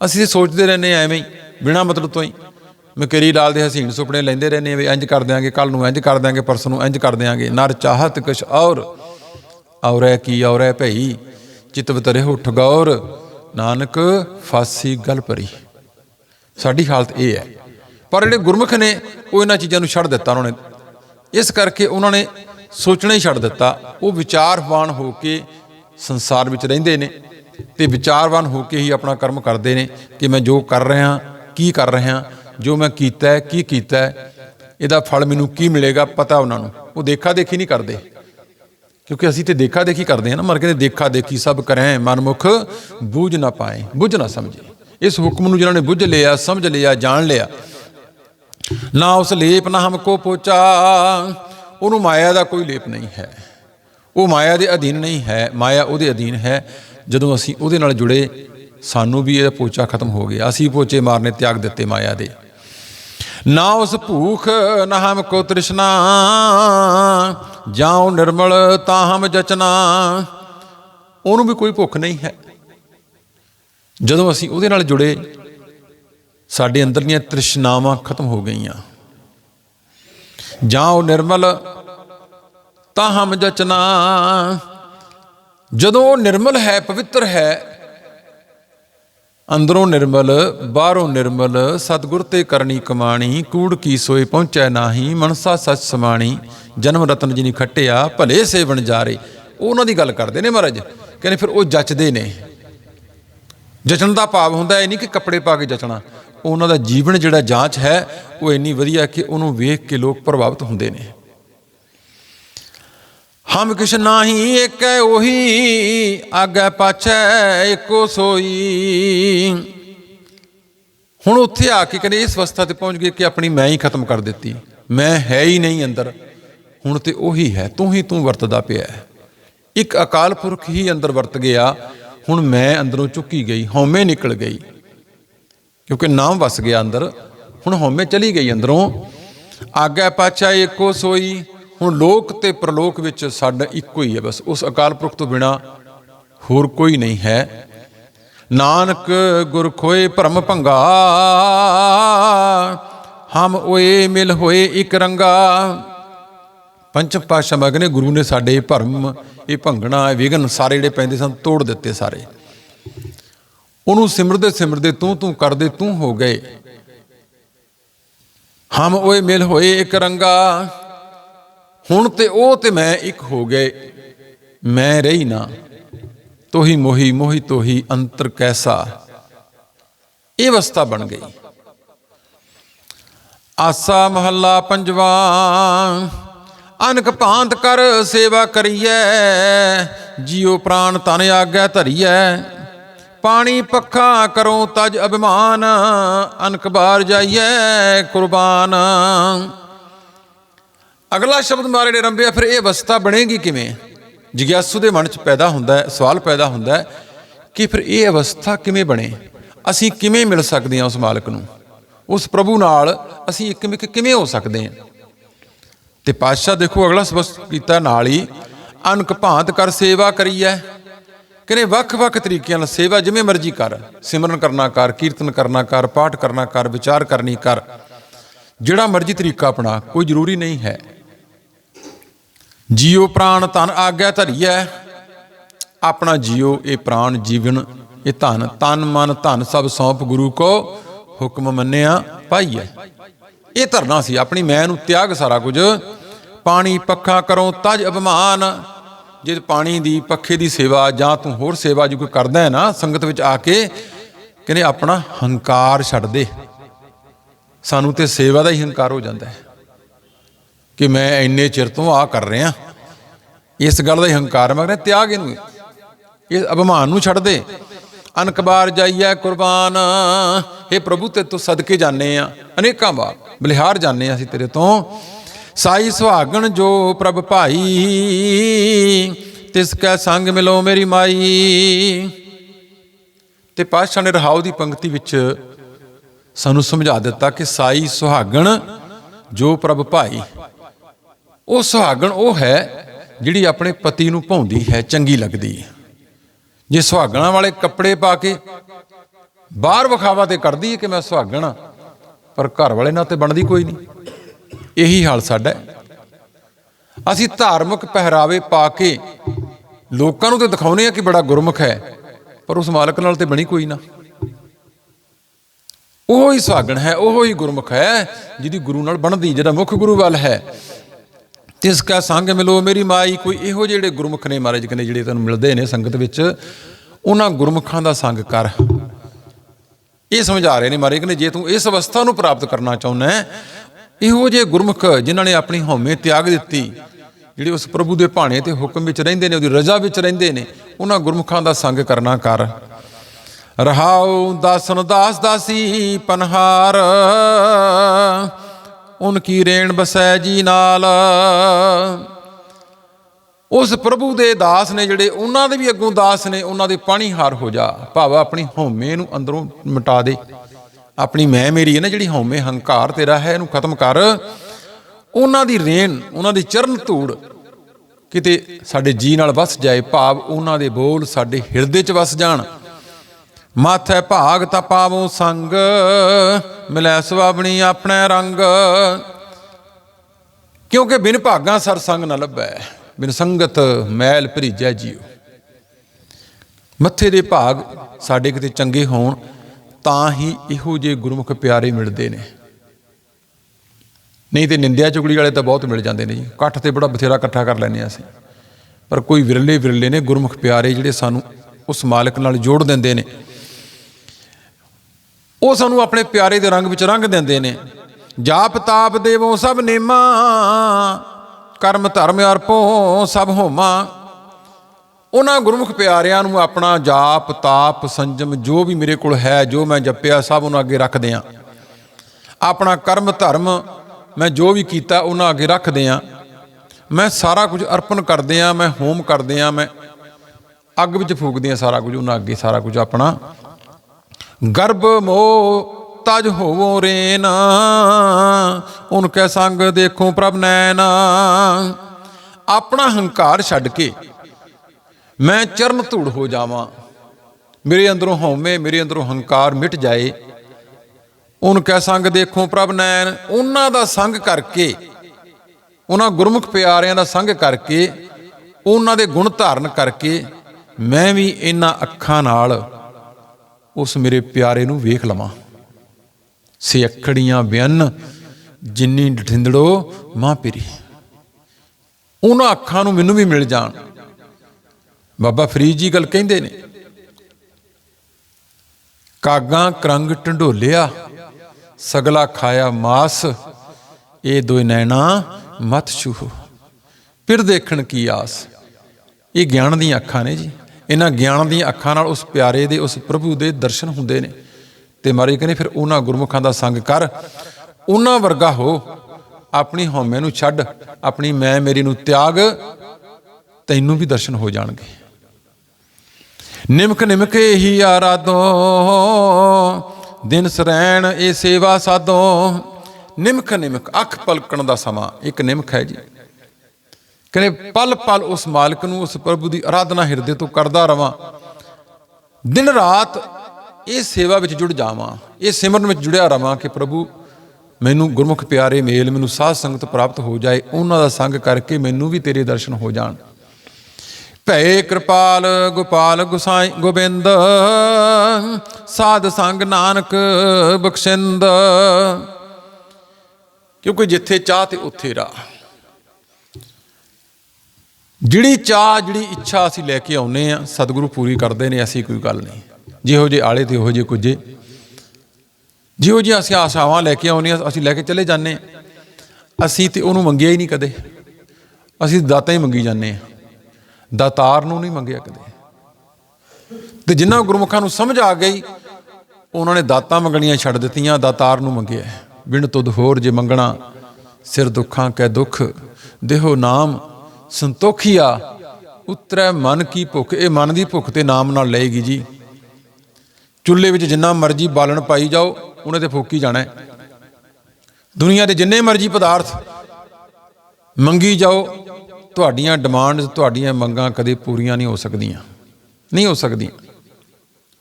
ਅਸੀਂ ਸੋਚਦੇ ਰਹਿੰਦੇ ਹਾਂ ਐਵੇਂ ਹੀ, ਬਿਨਾਂ ਮਤਲਬ ਤੋਂ ਹੀ। ਮਕਰੀ ਲਾਲ ਦੇ ਹਸੀਨ ਸੁਪਨੇ ਲੈਂਦੇ ਰਹਿੰਦੇ ਵੀ ਇੰਜ ਕਰ ਦਿਆਂਗੇ ਕੱਲ ਨੂੰ ਇੰਜ ਕਰ ਦਿਆਂਗੇ, ਪਰਸੋਂ ਨੂੰ ਇੰਜ ਕਰ ਦਿਆਂਗੇ। ਨਰ ਚਾਹਤ ਕੁਛ ਔਰ, ਔਰੈ ਕੀ ਔਰੈ ਭਈ ਚਿਤਵ ਤਰੇ ਉੱਠ ਗੌਰ। ਨਾਨਕ, ਫਾਸੀ ਗਲ ਪਰੀ ਸਾਡੀ ਹਾਲਤ ਇਹ ਹੈ। ਪਰ ਜਿਹੜੇ ਗੁਰਮੁਖ ਨੇ, ਉਹ ਇਹਨਾਂ ਚੀਜ਼ਾਂ ਨੂੰ ਛੱਡ ਦਿੱਤਾ ਉਹਨਾਂ ਨੇ। ਇਸ ਕਰਕੇ ਉਹਨਾਂ ਨੇ ਸੋਚਣਾ ਹੀ ਛੱਡ ਦਿੱਤਾ, ਉਹ ਵਿਚਾਰਵਾਨ ਹੋ ਕੇ ਸੰਸਾਰ ਵਿੱਚ ਰਹਿੰਦੇ ਨੇ ਤੇ ਵਿਚਾਰਵਾਨ ਹੋ ਕੇ ਹੀ ਆਪਣਾ ਕਰਮ ਕਰਦੇ ਨੇ ਕਿ ਮੈਂ ਜੋ ਕਰ ਰਿਹਾ, ਕੀ ਕਰ ਰਿਹਾ, ਜੋ ਮੈਂ ਕੀਤਾ ਹੈ ਕੀ ਕੀਤਾ ਹੈ ਇਹਦਾ ਫਲ ਮੈਨੂੰ ਕੀ ਮਿਲੇਗਾ ਪਤਾ ਉਹਨਾਂ ਨੂੰ। ਉਹ ਦੇਖਾ ਦੇਖੀ ਨਹੀਂ ਕਰਦੇ। ਕਿਉਂਕਿ ਅਸੀਂ ਤੇ ਦੇਖਾ ਦੇਖੀ ਕਰਦੇ ਹਾਂ ਨਾ, ਮਰ ਕੇ ਦੇਖਾ ਦੇਖੀ ਸਭ ਕਰੈ ਮਨਮੁਖ, ਬੂਝ ਨਾ ਪਾਏ, ਬੁੱਝ ਨਾ ਸਮਝੇ। ਇਸ ਹੁਕਮ ਨੂੰ ਜਿਹਨਾਂ ਨੇ ਬੁੱਝ ਲਿਆ, ਸਮਝ ਲਿਆ, ਜਾਣ ਲਿਆ ਨਾ ਉਸ ਲੇਪ ਨਾ ਹਮਕੋ ਪੋਚਾ। ਉਹਨੂੰ ਮਾਇਆ ਦਾ ਕੋਈ ਲੇਪ ਨਹੀਂ ਹੈ। ਉਹ ਮਾਇਆ ਦੇ ਅਧੀਨ ਨਹੀਂ ਹੈ। ਮਾਇਆ ਉਹਦੇ ਅਧੀਨ ਹੈ। ਜਦੋਂ ਅਸੀਂ ਉਹਦੇ ਨਾਲ ਜੁੜੇ, ਸਾਨੂੰ ਵੀ ਇਹਦਾ ਪੋਚਾ ਖਤਮ ਹੋ ਗਿਆ। ਅਸੀਂ ਪੋਚੇ ਮਾਰਨੇ ਤਿਆਗ ਦਿੱਤੇ ਮਾਇਆ ਦੇ। ਨਾ ਉਸ ਭੂਖ ਨਾ ਹਮ ਕੋ ਤ੍ਰਿਸ਼ਨਾ ਜਾਉ ਨਿਰਮਲ ਤਾਂ ਹਮ ਜਚਨਾ। ਉਹਨੂੰ ਵੀ ਕੋਈ ਭੁੱਖ ਨਹੀਂ ਹੈ। ਜਦੋਂ ਅਸੀਂ ਉਹਦੇ ਨਾਲ ਜੁੜੇ ਸਾਡੇ ਅੰਦਰਲੀਆਂ ਤ੍ਰਿਸ਼ਨਾਵਾਂ ਖਤਮ ਹੋ ਗਈਆਂ। ਜਾਂ ਉਹ ਨਿਰਮਲ, ਤਾਂ ਹਮ ਜਚਨਾ। ਜਦੋਂ ਉਹ ਨਿਰਮਲ ਹੈ, ਪਵਿੱਤਰ ਹੈ, ਅੰਦਰੋਂ ਨਿਰਮਲ, ਬਾਹਰੋਂ ਨਿਰਮਲ, ਸਤਿਗੁਰ ਤੇ ਕਰਨੀ ਕਮਾਣੀ, ਕੂੜ ਕੀ ਸੋਏ ਪਹੁੰਚੈ ਨਾਹੀ, ਮਨਸਾ ਸੱਚ ਸਮਾਣੀ, ਜਨਮ ਰਤਨ ਜਿਨੀ ਖੱਟਿਆ, ਭਲੇ ਸੇਵਣ ਜਾਰੇ। ਉਹ ਉਹਨਾਂ ਦੀ ਗੱਲ ਕਰਦੇ ਨੇ ਮਹਾਰਾਜ। ਕਹਿੰਦੇ ਫਿਰ ਉਹ ਜੱਚਦੇ ਨੇ। ਜਚਣ ਦਾ ਭਾਵ ਹੁੰਦਾ ਇਹ ਨਹੀਂ ਕਿ ਕੱਪੜੇ ਪਾ ਕੇ ਜਚਣਾ। ਉਹਨਾਂ ਦਾ ਜੀਵਨ ਜਿਹੜਾ ਜਾਂਚ ਹੈ, ਉਹ ਇੰਨੀ ਵਧੀਆ ਕਿ ਉਹਨੂੰ ਵੇਖ ਕੇ ਲੋਕ ਪ੍ਰਭਾਵਿਤ ਹੁੰਦੇ ਨੇ। ਹਮ ਕਿਛ ਨਾਹੀ ਏਕੈ ਉਹੀ, ਆਗੇ ਪਾਛੈ ਏਕੋ ਸੋਈ। ਹੁਣ ਉੱਥੇ ਆ ਕੇ ਕਹਿੰਦੇ ਇਸ ਅਵਸਥਾ ਤੇ ਪਹੁੰਚ ਗਏ ਕਿ ਆਪਣੀ ਮੈਂ ਹੀ ਖਤਮ ਕਰ ਦਿੱਤੀ। ਮੈਂ ਹੈ ਹੀ ਨਹੀਂ ਅੰਦਰ। ਹੁਣ ਤੇ ਉਹੀ ਹੈ, ਤੂੰ ਹੀ ਤੂੰ ਵਰਤਦਾ ਪਿਆ ਹੈ। ਇੱਕ ਅਕਾਲ ਪੁਰਖ ਹੀ ਅੰਦਰ ਵਰਤ ਗਿਆ। ਹੁਣ ਮੈਂ ਅੰਦਰੋਂ ਚੁੱਕੀ ਗਈ, ਹਉਮੈ ਨਿਕਲ ਗਈ। ਕਿਉਂਕਿ ਨਾਮ ਵਸ ਗਿਆ ਅੰਦਰ, ਹੁਣ ਹਉਮੈ ਚਲੀ ਗਈ ਅੰਦਰੋਂ। ਆਗੇ ਪਾਛਾ ਏਕੋ ਸੋਈ, ਹੁਣ ਲੋਕ ਤੇ ਪ੍ਰਲੋਕ ਵਿੱਚ ਸਾਡਾ ਇੱਕੋ ਹੀ ਹੈ ਬਸ, ਉਸ ਅਕਾਲ ਪੁਰਖ ਤੋਂ ਬਿਨਾ ਹੋਰ ਕੋਈ ਨਹੀਂ ਹੈ। ਨਾਨਕ ਗੁਰ ਖੋਏ ਭਰਮ ਭੰਗਾ, ਹਮ ਓਏ ਮਿਲ ਹੋਏ ਇੱਕ ਰੰਗਾ। ਪੰਚਮ ਪਾਸ਼ਾ ਮਗਨੇ ਗੁਰੂ ਨੇ ਸਾਡੇ ਭਰਮ, ਇਹ ਭੰਗਣਾ, ਇਹ ਵਿਗਨ ਸਾਰੇ ਜਿਹੜੇ ਪੈਂਦੇ ਸਨ ਤੋੜ ਦਿੱਤੇ ਸਾਰੇ। ਉਹਨੂੰ ਸਿਮਰਦੇ ਸਿਮਰਦੇ ਤੂੰ ਤੂੰ ਕਰਦੇ ਤੂੰ ਹੋ ਗਏ। ਹਮ ਓਏ ਮਿਲ ਹੋਏ ਇੱਕ ਰੰਗਾ, ਹੁਣ ਤੇ ਉਹ ਤੇ ਮੈਂ ਇੱਕ ਹੋ ਗਏ। ਮੈਂ ਰਹੀ ਨਾ, ਤੋਹੀ ਮੋਹੀ ਮੋਹੀ ਤੋਹੀ ਅੰਤਰ ਕੈਸਾ। ਇਹ ਅਵਸਥਾ ਬਣ ਗਈ। ਆਸਾ ਮਹੱਲਾ ਪੰਜਵਾ, ਅਨਕ ਭਾਂਤ ਕਰ ਸੇਵਾ ਕਰੀਐ, ਜੀਉ ਪ੍ਰਾਨ ਤਨ ਆਗੈ ਧਰੀਐ। ਪਾਣੀ ਪੱਖਾ ਕਰੋ ਤਜ ਅਭਿਮਾਨ, ਅਨਕ ਬਾਰ ਜਾਈਏ ਕੁਰਬਾਨ। ਅਗਲਾ ਸ਼ਬਦ ਮਾਰੇ ਨੇ ਰੰਬਿਆ ਫਿਰ ਇਹ ਅਵਸਥਾ ਬਣੇਗੀ ਕਿਵੇਂ? ਜਿਗਿਆਸੂ ਦੇ ਮਨ 'ਚ ਪੈਦਾ ਹੁੰਦਾ ਹੈ, ਸਵਾਲ ਪੈਦਾ ਹੁੰਦਾ ਹੈ ਕਿ ਫਿਰ ਇਹ ਅਵਸਥਾ ਕਿਵੇਂ ਬਣੇ? ਅਸੀਂ ਕਿਵੇਂ ਮਿਲ ਸਕਦੇ ਹਾਂ ਉਸ ਮਾਲਕ ਨੂੰ? ਉਸ ਪ੍ਰਭੂ ਨਾਲ ਅਸੀਂ ਇੱਕ ਮਿਕ ਕਿਵੇਂ ਹੋ ਸਕਦੇ ਹਾਂ? ਤੇ ਪਾਤਸ਼ਾਹ ਦੇਖੋ, ਅਗਲਾ ਸਬਕ ਕੀਤਾ ਨਾਲ ਹੀ ਅਨਕ ਭਾਂਤ ਕਰ ਸੇਵਾ ਕਰੀਐ ਕਹਿੰਦੇ ਵੱਖ-ਵੱਖ ਤਰੀਕਿਆਂ ਨਾਲ ਸੇਵਾ ਜਿਵੇਂ ਮਰਜ਼ੀ ਕਰ। ਸਿਮਰਨ ਕਰਨਾ ਕਰ, ਕੀਰਤਨ ਕਰਨਾ ਕਰ, ਪਾਠ ਕਰਨਾ ਕਰ, ਵਿਚਾਰ ਕਰਨੀ ਕਰ। ਜਿਹੜਾ ਮਰਜ਼ੀ ਤਰੀਕਾ ਆਪਣਾ ਕੋਈ ਜ਼ਰੂਰੀ ਨਹੀਂ ਹੈ। ਜੀਉ ਪ੍ਰਾਣ ਧਨ ਆਗਿਆ ਧਰੀਐ। ਆਪਣਾ ਜੀਉ ਇਹ ਪ੍ਰਾਣ ਜੀਵਨ, ਇਹ ਧਨ। ਤਨ, ਮਨ, ਧਨ ਸਭ ਸੌਂਪ ਗੁਰੂ ਕੋ ਹੁਕਮ ਮੰਨਿਆ ਪਾਈਐ। ਇਹ ਧਰਨਾ ਸੀ ਆਪਣੀ ਮੈਂ ਨੂੰ ਤਿਆਗ ਸਾਰਾ ਕੁਝ। ਪਾਣੀ, ਪੱਖਾ ਕਰੋ, ਤਜ ਅਭਿਮਾਨ। ਜੇ ਪਾਣੀ ਦੀ, ਪੱਖੇ ਦੀ ਸੇਵਾ ਜਾਂ ਤੂੰ ਹੋਰ ਸੇਵਾ ਜੋ ਕੋਈ ਕਰਦਾ ਹੈ ਨਾ, ਸੰਗਤ ਵਿੱਚ ਆ ਕੇ ਕਹਿੰਦੇ ਆਪਣਾ ਹੰਕਾਰ ਛੱਡ ਦੇ। ਸਾਨੂੰ ਤੇ ਸੇਵਾ ਦਾ ਹੀ ਹੰਕਾਰ ਹੋ ਜਾਂਦਾ ਹੈ ਕਿ ਮੈਂ ਇੰਨੇ ਚਿਰ ਤੋਂ ਆ ਕਰ ਰਿਹਾ। ਇਸ ਗੱਲ ਦਾ ਹੀ ਹੰਕਾਰ ਮੈਂ ਮਗਰ ਤਿਆਗ ਇਹਨੂੰ। ਇਹ ਅਭਿਮਾਨ ਨੂੰ ਛੱਡ ਦੇ। ਅਨਕਬਾਰ ਜਾਈਐ ਕੁਰਬਾਨ। ਇਹ ਪ੍ਰਭੂ ਤੇ ਤੂੰ ਸਦਕੇ ਜਾਣੇ ਆ ਅਨੇਕਾਂ ਵਾਰ ਬਲਿਹਾਰ ਜਾਣੇ ਆ ਅਸੀਂ ਤੇਰੇ ਤੋਂ। ਸਾਈ ਸੁਹਾਗਣ ਜੋ ਪ੍ਰਭ ਭਾਈ, ਤਿਸ ਕੈ ਸੰਗ ਮਿਲੋ ਮੇਰੀ ਮਾਈ। ਤੇ ਪਾਤਸ਼ਾਹ ਨੇ ਰਹਾਉ ਦੀ ਪੰਕਤੀ ਵਿੱਚ ਸਾਨੂੰ ਸਮਝਾ ਦਿੱਤਾ ਕਿ ਸਾਈ ਸੁਹਾਗਣ ਜੋ ਪ੍ਰਭ ਭਾਈ, ਉਹ ਸੁਹਾਗਣ ਉਹ ਹੈ ਜਿਹੜੀ ਆਪਣੇ ਪਤੀ ਨੂੰ ਭਾਉਂਦੀ ਹੈ, ਚੰਗੀ ਲੱਗਦੀ ਹੈ। ਜੇ ਸੁਹਾਗਣਾ ਵਾਲੇ ਕੱਪੜੇ ਪਾ ਕੇ ਬਾਹਰ ਵਿਖਾਵਾ ਤੇ ਕਰਦੀ ਹੈ ਕਿ ਮੈਂ ਸੁਹਾਗਣ ਆ ਪਰ ਘਰ ਵਾਲੇ ਨਾਲ ਤੇ ਬਣਦੀ ਕੋਈ ਨਹੀਂ। ਇਹੀ ਹਾਲ ਸਾਡਾ ਅਸੀਂ ਧਾਰਮਿਕ ਪਹਿਰਾਵੇ ਪਾ ਕੇ ਲੋਕਾਂ ਨੂੰ ਤੇ ਦਿਖਾਉਨੇ ਆ ਕਿ ਬੜਾ ਗੁਰਮੁਖ ਹੈ, ਪਰ ਉਸ ਮਾਲਕ ਨਾਲ ਤੇ ਬਣੀ ਕੋਈ ਨਾ। ਉਹ ਹੀ ਸਾਗਣ ਹੈ, ਉਹ ਹੀ ਗੁਰਮੁਖ ਹੈ, ਜਿਹਦੀ ਗੁਰੂ ਨਾਲ ਬਣਦੀ, ਜਿਹੜਾ ਮੁੱਖ ਗੁਰੂ ਵੱਲ ਹੈ। ਤਿਸ ਕਾ ਸੰਗ ਮਿਲੋ ਮੇਰੀ ਮਾਈ, ਕੋਈ ਇਹੋ ਜਿਹੜੇ ਗੁਰਮੁਖ ਨੇ ਮਹਾਰਾਜ ਕਹਿੰਦੇ, ਜਿਹੜੇ ਤੁਹਾਨੂੰ ਮਿਲਦੇ ਨੇ ਸੰਗਤ ਵਿੱਚ, ਉਹਨਾਂ ਗੁਰਮੁਖਾਂ ਦਾ ਸੰਗ ਕਰ। ਇਹ ਸਮਝਾ ਰਹੇ ਨੇ ਮਹਾਰਾਜ, ਕਹਿੰਦੇ, ਜੇ ਤੂੰ ਇਸ ਅਵਸਥਾ ਨੂੰ ਪ੍ਰਾਪਤ ਕਰਨਾ ਚਾਹੁੰਦਾ ਹੈ ਇਹੋ ਜਿਹੇ ਗੁਰਮੁਖ ਜਿਨ੍ਹਾਂ ਨੇ ਆਪਣੀ ਹਉਮੈ ਤਿਆਗ ਦਿੱਤੀ, ਜਿਹੜੇ ਉਸ ਪ੍ਰਭੂ ਦੇ ਭਾਣੇ ਤੇ ਹੁਕਮ ਵਿੱਚ ਰਹਿੰਦੇ ਨੇ, ਉਹਦੀ ਰਜ਼ਾ ਵਿੱਚ ਰਹਿੰਦੇ ਨੇ, ਉਹਨਾਂ ਗੁਰਮੁਖਾਂ ਦਾ ਸੰਗ ਕਰਨਾ ਕਰ। ਰਹਾਉ ਦਾਸਨ ਦਾਸ ਦਾਸੀ ਪਨਹਾਰ, ਉਨ ਕੀ ਰੇਣ ਬਸੈ ਜੀ ਨਾਲ। ਉਸ ਪ੍ਰਭੂ ਦੇ ਦਾਸ ਨੇ ਜਿਹੜੇ ਉਹਨਾਂ ਦੇ ਵੀ ਅੱਗੋਂ ਦਾਸ ਨੇ, ਉਹਨਾਂ ਦੇ ਪਾਣੀ ਹਾਰ ਹੋ ਜਾ। ਭਾਵਾ ਆਪਣੀ ਹਉਮੈ ਨੂੰ ਅੰਦਰੋਂ ਮਿਟਾ ਦੇ। ਆਪਣੀ ਮੈਂ ਮੇਰੀ ਹੈ ਨਾ ਜਿਹੜੀ ਹਉਮੈ ਹੰਕਾਰ ਤੇਰਾ ਹੈ, ਇਹਨੂੰ ਖਤਮ ਕਰ। ਉਹਨਾਂ ਦੀ ਰੇਨ ਉਹਨਾਂ ਦੀ ਚਰਨ ਧੂੜ ਕਿਤੇ ਸਾਡੇ ਜੀ ਨਾਲ ਵਸ ਜਾਏ, ਭਾਵ ਉਹਨਾਂ ਦੇ ਬੋਲ ਸਾਡੇ ਹਿਰਦੇ 'ਚ ਵਸ ਜਾਣ। ਮਾਥੈ ਭਾਗ ਤਾਂ ਪਾਵੋ ਸੰਗ, ਮਿਲੈ ਸੁਆਬਣੀ ਆਪਣੇ ਰੰਗ। ਕਿਉਂਕਿ ਬਿਨ ਭਾਗਾਂ ਸਰ ਸੰਗ ਨ ਲੱਭੈ, ਬਿਨ ਸੰਗਤ ਮੈਲ ਭਰੀਜੈ ਜੀਉ। ਮੱਥੇ ਦੇ ਭਾਗ ਸਾਡੇ ਕਿਤੇ ਚੰਗੇ ਹੋਣ ਤਾਂ ਹੀ ਇਹੋ ਜਿਹੇ ਗੁਰਮੁਖ ਪਿਆਰੇ ਮਿਲਦੇ ਨੇ। ਨਹੀਂ ਤੇ ਨਿੰਦਿਆ ਚੁਗਲੀ ਵਾਲੇ ਤਾਂ ਬਹੁਤ ਮਿਲ ਜਾਂਦੇ ਨੇ ਜੀ। ਇਕੱਠ ਤੇ ਬੜਾ ਬਥੇਰਾ ਇਕੱਠਾ ਕਰ ਲੈਂਦੇ ਆ ਅਸੀਂ। ਪਰ ਕੋਈ ਵਿਰਲੇ ਵਿਰਲੇ ਨੇ ਗੁਰਮੁਖ ਪਿਆਰੇ ਜਿਹੜੇ ਸਾਨੂੰ ਉਸ ਮਾਲਕ ਨਾਲ ਜੋੜ ਦਿੰਦੇ ਨੇ। ਉਹ ਸਾਨੂੰ ਆਪਣੇ ਪਿਆਰੇ ਦੇ ਰੰਗ ਵਿੱਚ ਰੰਗ ਦਿੰਦੇ ਨੇ। ਜਾਪ ਤਾਪ ਦੇਵੋ ਸਭ ਨੇਮਾ, ਕਰਮ ਧਰਮ ਅਰਪੋ ਸਭ ਹੋਮਾ। ਉਹਨਾਂ ਗੁਰਮੁਖ ਪਿਆਰਿਆਂ ਨੂੰ ਆਪਣਾ ਜਾਪ, ਤਾਪ, ਸੰਜਮ ਜੋ ਵੀ ਮੇਰੇ ਕੋਲ ਹੈ, ਜੋ ਮੈਂ ਜਪਿਆ, ਸਭ ਉਹਨਾਂ ਅੱਗੇ ਰੱਖਦੇ ਆ ਆਪਣਾ ਕਰਮ, ਧਰਮ ਮੈਂ ਜੋ ਵੀ ਕੀਤਾ, ਉਹਨਾਂ ਅੱਗੇ ਰੱਖਦੇ ਆ ਮੈਂ ਸਾਰਾ ਕੁਝ ਅਰਪਣ ਕਰਦੇ ਆ, ਮੈਂ ਹੋਮ ਕਰਦੇ ਆ, ਮੈਂ ਅੱਗ ਵਿੱਚ ਫੂਕਦੇ ਆ ਸਾਰਾ ਕੁਝ, ਉਹਨਾਂ ਅੱਗੇ ਸਾਰਾ ਕੁਝ ਆਪਣਾ। ਗਰਭ ਮੋਹ ਤਜ ਹੋਵੋ ਰੇਨ ਉਨ ਕੈ ਸੰਗ ਦੇਖੋ ਪ੍ਰਭ ਨੈਣ। ਆਪਣਾ ਹੰਕਾਰ ਛੱਡ ਕੇ ਮੈਂ ਚਰਨ ਧੂੜ ਹੋ ਜਾਵਾਂ। ਮੇਰੇ ਅੰਦਰੋਂ ਹਉਮੈ, ਮੇਰੇ ਅੰਦਰੋਂ ਹੰਕਾਰ ਮਿਟ ਜਾਏ। ਉਨ ਕਹਿ ਸੰਗ ਦੇਖੋ ਪ੍ਰਭ ਨੈਣ, ਉਹਨਾਂ ਦਾ ਸੰਗ ਕਰਕੇ, ਉਹਨਾਂ ਗੁਰਮੁਖ ਪਿਆਰਿਆਂ ਦਾ ਸੰਗ ਕਰਕੇ, ਉਹਨਾਂ ਦੇ ਗੁਣ ਧਾਰਨ ਕਰਕੇ ਮੈਂ ਵੀ ਇਹਨਾਂ ਅੱਖਾਂ ਨਾਲ ਉਸ ਮੇਰੇ ਪਿਆਰੇ ਨੂੰ ਵੇਖ ਲਵਾਂ। ਸੇ ਅੱਖੜੀਆਂ ਬਿਆਨ ਜਿੰਨੀ ਡਠਿੰਦੜੋ ਮਾਂ ਪੀਰੀ। ਉਹਨਾਂ ਅੱਖਾਂ ਨੂੰ ਮੈਨੂੰ ਵੀ ਮਿਲ ਜਾਣ। ਬਾਬਾ ਫਰੀਦ ਜੀ ਗੱਲ ਕਹਿੰਦੇ ਨੇ, ਕਾਗਾਂ ਕਰੰਗ ਢੰਡੋਲਿਆ ਸਗਲਾ ਖਾਇਆ ਮਾਸ, ਇਹ ਦੋਇ ਨੈਣਾ ਮਤ ਛੂਹ। ਫਿਰ ਦੇਖਣ ਕੀ ਆਸ, ਇਹ ਗਿਆਨ ਦੀਆਂ ਅੱਖਾਂ ਨੇ ਜੀ। ਇਹਨਾਂ ਗਿਆਨ ਦੀਆਂ ਅੱਖਾਂ ਨਾਲ ਉਸ ਪਿਆਰੇ ਦੇ, ਉਸ ਪ੍ਰਭੂ ਦੇ ਦਰਸ਼ਨ ਹੁੰਦੇ ਨੇ। ਤੇ ਮਾਰੇ ਕਹਿੰਦੇ, ਫਿਰ ਉਹਨਾਂ ਗੁਰਮੁਖਾਂ ਦਾ ਸੰਗ ਕਰ, ਉਹਨਾਂ ਵਰਗਾ ਹੋ, ਆਪਣੀ ਹਉਮੈ ਨੂੰ ਛੱਡ, ਆਪਣੀ ਮੈਂ ਮੇਰੀ ਨੂੰ ਤਿਆਗ, ਤੈਨੂੰ ਵੀ ਦਰਸ਼ਨ ਹੋ ਜਾਣਗੇ। ਨਿਮਕ ਨਿਮਕ ਹੀ ਆਰਾਧੋ, ਦਿਨ ਸਰੈਣ ਇਹ ਸੇਵਾ ਸਾਧੋ। ਨਿਮਕ ਨਿਮਕ ਅੱਖ ਪਲਕਣ ਦਾ ਸਮਾਂ, ਇੱਕ ਨਿਮਕ ਹੈ ਜੀ। ਕਹਿੰਦੇ ਪਲ ਪਲ ਉਸ ਮਾਲਕ ਨੂੰ, ਉਸ ਪ੍ਰਭੂ ਦੀ ਆਰਾਧਨਾ ਹਿਰਦੇ ਤੋਂ ਕਰਦਾ ਰਵਾਂ। ਦਿਨ ਰਾਤ ਇਹ ਸੇਵਾ ਵਿੱਚ ਜੁੜ ਜਾਵਾਂ, ਇਹ ਸਿਮਰਨ ਵਿੱਚ ਜੁੜਿਆ ਰਵਾਂ ਕਿ ਪ੍ਰਭੂ, ਮੈਨੂੰ ਗੁਰਮੁਖ ਪਿਆਰੇ ਮੇਲ, ਮੈਨੂੰ ਸਾਧ ਸੰਗਤ ਪ੍ਰਾਪਤ ਹੋ ਜਾਏ, ਉਹਨਾਂ ਦਾ ਸੰਗ ਕਰਕੇ ਮੈਨੂੰ ਵੀ ਤੇਰੇ ਦਰਸ਼ਨ ਹੋ ਜਾਣ। ਭੈ ਕਿਰਪਾਲ ਗੋਪਾਲ ਗੁਸਾਈ ਗੋਬਿੰਦ, ਸਾਧ ਸੰਗ ਨਾਨਕ ਬਖਸ਼ਿੰਦ। ਕਿਉਂਕਿ ਜਿੱਥੇ ਚਾਹ ਤੇ ਉੱਥੇ ਰਾਹ। ਜਿਹੜੀ ਚਾਹ, ਜਿਹੜੀ ਇੱਛਾ ਅਸੀਂ ਲੈ ਕੇ ਆਉਨੇ ਆ ਸਤਿਗੁਰੂ ਪੂਰੀ ਕਰਦੇ ਨੇ, ਐਸੀ ਕੋਈ ਗੱਲ ਨਹੀਂ। ਜਿਹੋ ਜੇ ਆਲੇ ਤੇ ਉਹੋ ਜੇ ਕੁਝੇ ਜਿਹੋ ਜਿਹੀ ਅਸੀਂ ਆਸ਼ਾਵਾਂ ਲੈ ਕੇ ਆਉਨੇ ਆ ਅਸੀਂ ਲੈ ਕੇ ਚਲੇ ਜਾਂਦੇ ਅਸੀਂ ਤੇ ਉਹਨੂੰ ਮੰਗਿਆ ਹੀ ਨਹੀਂ ਕਦੇ। ਅਸੀਂ ਦਾਤਾ ਹੀ ਮੰਗੀ ਜਾਂਦੇ ਆ ਦਾਤਾਰ ਨੂੰ ਨਹੀਂ ਮੰਗਿਆ ਕਦੇ। ਤੇ ਜਿਨ੍ਹਾਂ ਗੁਰਮੁਖਾਂ ਨੂੰ ਸਮਝ ਆ ਗਈ, ਉਹਨਾਂ ਨੇ ਦਾਤਾਂ ਮੰਗਣੀਆਂ ਛੱਡ ਦਿੱਤੀਆਂ, ਦਾਤਾਰ ਨੂੰ ਮੰਗਿਆ। ਬਿਨ ਤੁਧ ਹੋਰ ਜੇ ਮੰਗਣਾ, ਸਿਰ ਦੁੱਖਾਂ ਕੈ ਦੁੱਖ, ਦੇਹੋ ਨਾਮ ਸੰਤੋਖੀਆ। ਉਤਰੈ ਮਨ ਕੀ ਭੁੱਖ, ਇਹ ਮਨ ਦੀ ਭੁੱਖ ਤੇ ਨਾਮ ਨਾਲ ਲਏਗੀ ਜੀ। ਚੁੱਲ੍ਹੇ ਵਿੱਚ ਜਿੰਨਾ ਮਰਜ਼ੀ ਬਾਲਣ ਪਾਈ ਜਾਓ, ਉਹਨੇ ਤੇ ਫੂਕੀ ਜਾਣਾ ਹੈ। ਦੁਨੀਆ ਦੇ ਜਿੰਨੇ ਮਰਜ਼ੀ ਪਦਾਰਥ ਮੰਗੀ ਜਾਓ ਤੁਹਾਡੀਆਂ ਡਿਮਾਂਡਸ ਤੁਹਾਡੀਆਂ ਮੰਗਾਂ ਕਦੇ ਪੂਰੀਆਂ ਨਹੀਂ ਹੋ ਸਕਦੀਆਂ। ਨਹੀਂ ਹੋ ਸਕਦੀਆਂ।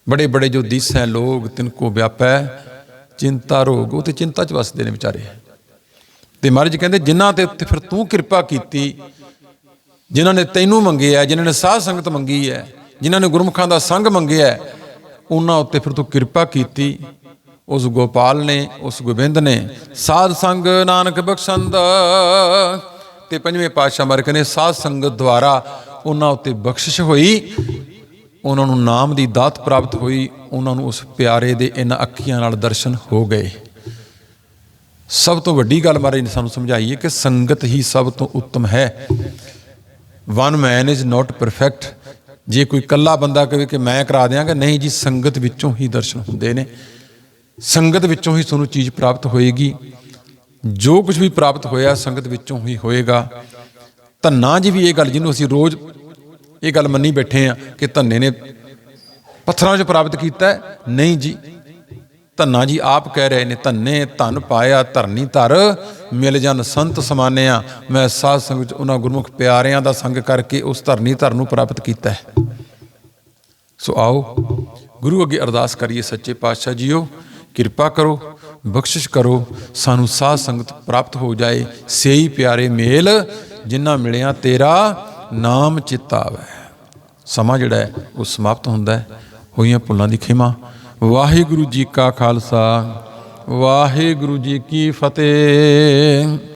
ਬੜੇ ਬੜੇ ਜੋ ਦਿਸੈ ਲੋਗ ਤਿਨ ਕੋ ਵਿਆਪੈ, ਚਿੰਤਾ, ਰੋਗ, ਉਹ ਤੇ ਚਿੰਤਾ ਚ ਵਸਦੇ ਨੇ ਵਿਚਾਰੇ। ਤੇ ਮਹਾਰਾਜ ਕਹਿੰਦੇ, ਜਿਨ੍ਹਾਂ ਤੇ ਉੱਤੇ ਫਿਰ ਤੂੰ ਕਿਰਪਾ ਕੀਤੀ, ਜਿਨ੍ਹਾਂ ਨੇ ਤੈਨੂੰ ਮੰਗਿਆ ਜਿਨ੍ਹਾਂ ਨੇ ਸਾਧ ਸੰਗਤ ਮੰਗੀ ਹੈ, ਜਿਨ੍ਹਾਂ ਨੇ ਗੁਰਮੁਖਾਂ ਦਾ ਸੰਗ ਮੰਗਿਆ ਉਹਨਾਂ ਉੱਤੇ ਫਿਰ ਤੂੰ ਕਿਰਪਾ ਕੀਤੀ। ਉਸ ਗੋਪਾਲ ਨੇ, ਉਸ ਗੋਬਿੰਦ ਨੇ, ਸਾਧ ਸੰਗ ਨਾਨਕ ਬਖਸ਼ੰਦਾ ਤੇ ਪੰਜਵੇਂ ਪਾਤਸ਼ਾਹ ਮਾਰ ਕਹਿੰਦੇ, ਸਾਧ ਸੰਗਤ ਦੁਆਰਾ ਉਹਨਾਂ ਉੱਤੇ ਬਖਸ਼ਿਸ਼ ਹੋਈ। ਉਹਨਾਂ ਨੂੰ ਨਾਮ ਦੀ ਦਾਤ ਪ੍ਰਾਪਤ ਹੋਈ। ਉਹਨਾਂ ਨੂੰ ਉਸ ਪਿਆਰੇ ਦੇ ਇਹਨਾਂ ਅੱਖੀਆਂ ਨਾਲ ਦਰਸ਼ਨ ਹੋ ਗਏ। ਸਭ ਤੋਂ ਵੱਡੀ ਗੱਲ ਮਹਾਰਾਜ ਨੇ ਸਾਨੂੰ ਸਮਝਾਈ ਹੈ ਕਿ ਸੰਗਤ ਹੀ ਸਭ ਤੋਂ ਉੱਤਮ ਹੈ। One man is not perfect ਜੇ ਕੋਈ ਇਕੱਲਾ ਬੰਦਾ ਕਹੇ ਕਿ ਮੈਂ ਕਰਾ ਦਿਆਂਗਾ, ਨਹੀਂ ਜੀ, ਸੰਗਤ ਵਿੱਚੋਂ ਹੀ ਦਰਸ਼ਨ ਹੁੰਦੇ ਨੇ। ਸੰਗਤ ਵਿੱਚੋਂ ਹੀ ਤੁਹਾਨੂੰ ਚੀਜ਼ ਪ੍ਰਾਪਤ ਹੋਏਗੀ। ਜੋ ਕੁਝ ਵੀ ਪ੍ਰਾਪਤ ਹੋਇਆ ਸੰਗਤ ਵਿੱਚੋਂ ਹੀ ਹੋਏਗਾ। ਧੰਨਾ ਜੀ ਵੀ ਇਹ ਗੱਲ ਜਿਹਨੂੰ ਅਸੀਂ ਰੋਜ਼ ਇਹ ਗੱਲ ਮੰਨੀ ਬੈਠੇ ਆ ਕਿ ਧੰਨੇ ਨੇ ਪੱਥਰਾਂ 'ਚ ਪ੍ਰਾਪਤ ਕੀਤਾ ਨਹੀਂ ਜੀ। ਧੰਨਾ ਜੀ ਆਪ ਕਹਿ ਰਹੇ ਨੇ, ਧੰਨੇ ਧਨ ਪਾਇਆ, ਧਰਨੀ ਧਰ, ਮਿਲ ਜਨ ਸੰਤ ਸਮਾਨਿਆ। ਮੈਂ ਸਾਧ ਸੰਗ ਚ ਉਹਨਾਂ ਗੁਰਮੁਖ ਪਿਆਰਿਆਂ ਦਾ ਸੰਗ ਕਰਕੇ ਉਸ ਧਰਨੀ ਧਰ ਨੂੰ ਪ੍ਰਾਪਤ ਕੀਤਾ ਹੈ। ਸੋ ਆਓ ਗੁਰੂ ਅੱਗੇ ਅਰਦਾਸ ਕਰੀਏ ਸੱਚੇ ਪਾਤਸ਼ਾਹ ਜੀਓ। ਕਿਰਪਾ ਕਰੋ। ਬਖਸ਼ਿਸ਼ ਕਰੋ, ਸਾਨੂੰ ਸਾਧ ਸੰਗਤ ਪ੍ਰਾਪਤ ਹੋ ਜਾਏ, ਸੇਈ ਪਿਆਰੇ ਮੇਲ ਜਿਨ੍ਹਾਂ ਮਿਲਿਆ ਤੇਰਾ ਨਾਮ ਚਿਤਾਵੈ। ਸਮਾਂ ਜਿਹੜਾ ਹੈ, ਉਹ ਸਮਾਪਤ ਹੁੰਦਾ ਹੈ। ਹੋਈਆਂ ਭੁੱਲਾਂ ਦੀ ਖਿਮਾ। ਵਾਹਿਗੁਰੂ ਜੀ ਕਾ ਖਾਲਸਾ, ਵਾਹਿਗੁਰੂ ਜੀ ਕੀ ਫਤਿਹ।